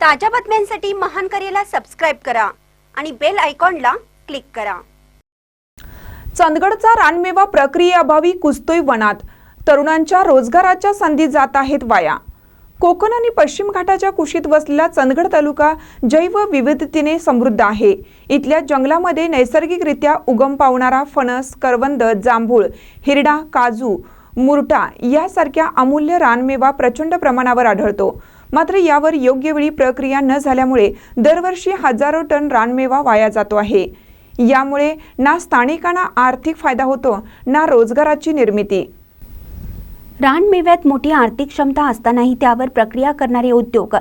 ताज्या बातम्यांसाठी महान करेला सबस्क्राईब करा आणि बेल आयकॉनला क्लिक करा. चंदगडचा रानमेवा प्रक्रियेअभावी कुसतोय वनात. तरुणांच्या रोजगाराच्या संधी जात आहेत वाया. कोकण आणि पश्चिम घाटाच्या कुशीत वसलेला चंदगड तालुका जैव विविधतेने समृद्ध आहे. इथल्या जंगलामध्ये नैसर्गिकरित्या उगम पावणारा फणस करवंद जांभूळ हिरडा काजू मुरटा यासारख्या अमूल्य रानमेवा प्रचंड प्रमाणावर आढळतो. मात्र यावर योग्य वेळी प्रक्रिया न झाल्यामुळे दरवर्षी हजारो टन रानमेवा वाया जातो आहे. यामुळे ना स्थानिकांना आर्थिक फायदा होतो ना रोजगाराची निर्मिती. रानमेव्यात मोठी आर्थिक क्षमता असतानाही त्यावर प्रक्रिया करणारे उद्योग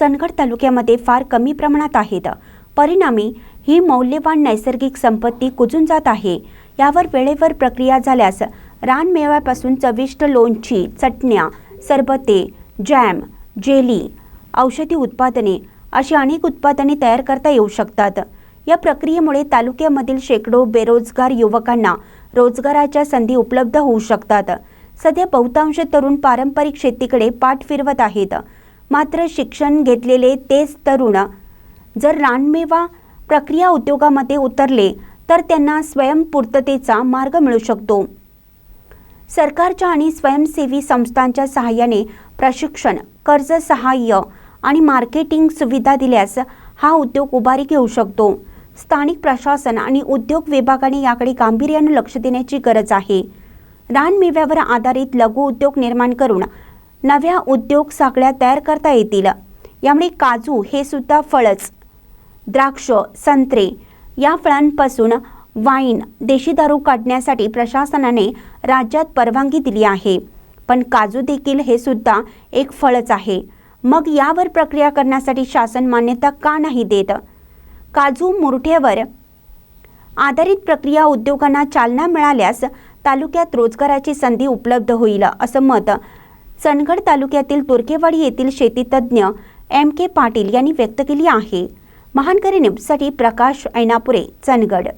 चंदगड तालुक्यामध्ये फार कमी प्रमाणात आहेत. परिणामी ही मौल्यवान नैसर्गिक संपत्ती कुजून जात आहे. यावर वेळेवर प्रक्रिया झाल्यास रानमेव्यापासून चविष्ट लोणची चटण्या सरबते जॅम जेली औषधी उत्पादने अशी अनेक उत्पादने तयार करता येऊ शकतात. या प्रक्रियेमुळे तालुक्यामधील शेकडो बेरोजगार युवकांना रोजगाराच्या संधी उपलब्ध होऊ शकतात. सध्या बहुतांश तरुण पारंपरिक शेतीकडे पाठ फिरवत आहेत. मात्र शिक्षण घेतलेले तेच तरुण जर रानमेवा प्रक्रिया उद्योगामध्ये उतरले तर त्यांना स्वयंपूर्ततेचा मार्ग मिळू शकतो. सरकारच्या आणि स्वयंसेवी संस्थांच्या सहाय्याने प्रशिक्षण कर्ज सहाय्य आणि मार्केटिंग सुविधा दिल्यास हा उद्योग उभारी घेऊ शकतो. स्थानिक प्रशासन आणि उद्योग विभागाने याकडे गांभीर्यानं लक्ष देण्याची गरज आहे. रानमेव्यावर आधारित लघु उद्योग निर्माण करून नव्या उद्योग साखळ्या तयार करता येतील. यामुळे काजू हे सुद्धा फळच. द्राक्ष संत्रे या फळांपासून वाईन देशी दारू काढण्यासाठी प्रशासनाने राज्यात परवानगी दिली आहे. पण काजू देखील हे सुद्धा एक फळच आहे. मग यावर प्रक्रिया करण्यासाठी शासन मान्यता का नाही देत? काजू मुरठ्यावर आधारित प्रक्रिया उद्योगांना चालना मिळाल्यास तालुक्यात रोजगाराची संधी उपलब्ध होईल असं मत चंदगड तालुक्यातील तुर्केवाडी येथील शेतीतज्ञ एम के पाटील यांनी व्यक्त केली आहे. महानकरी न्यूजसाठी प्रकाश ऐनापुरे चंदगड.